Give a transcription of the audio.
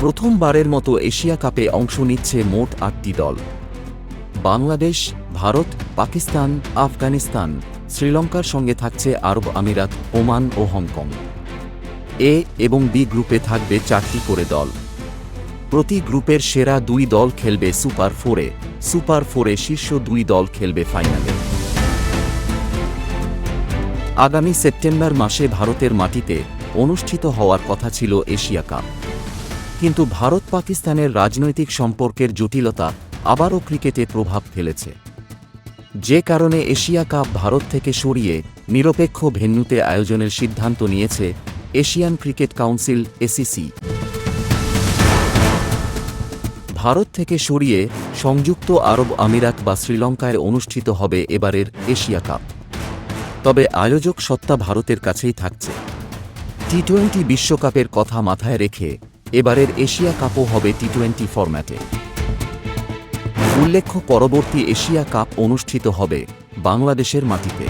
প্রথমবারের মতো এশিয়া কাপে অংশ নিচ্ছে মোট আটটি দল। বাংলাদেশ, ভারত, পাকিস্তান, আফগানিস্তান, শ্রীলঙ্কার সঙ্গে থাকছে আরব আমিরাত, ওমান ও হংকং। এ এবং বি গ্রুপে থাকবে চারটি করে দল। প্রতি গ্রুপের সেরা দুই দল খেলবে সুপার ফোরে। সুপার ফোরে শীর্ষ দুই দল খেলবে ফাইনালে। আগামী সেপ্টেম্বর মাসে ভারতের মাটিতে অনুষ্ঠিত হওয়ার কথা ছিল এশিয়া কাপ। কিন্তু ভারত পাকিস্তানের রাজনৈতিক সম্পর্কের জটিলতা আবারও ক্রিকেটে প্রভাব ফেলেছে। যে কারণে এশিয়া কাপ ভারত থেকে সরিয়ে নিরপেক্ষ ভেন্যুতে আয়োজনের সিদ্ধান্ত নিয়েছে Asian cricket council, ACC. Bharat থেকে সরিয়ে সংযুক্ত আরব আমিরাত বা শ্রীলঙ্কায় অনুষ্ঠিত হবে এবারের এশিয়া কাপ। তবে আয়োজক সত্তা ভারতের কাছেই থাকছে। টি টোয়েন্টি বিশ্বকাপের কথা মাথায় রেখে এবারের এশিয়া কাপও হবে টি টোয়েন্টি ফরম্যাটে। উল্লেখ্য, পরবর্তী এশিয়া কাপ অনুষ্ঠিত হবে বাংলাদেশের মাটিতে।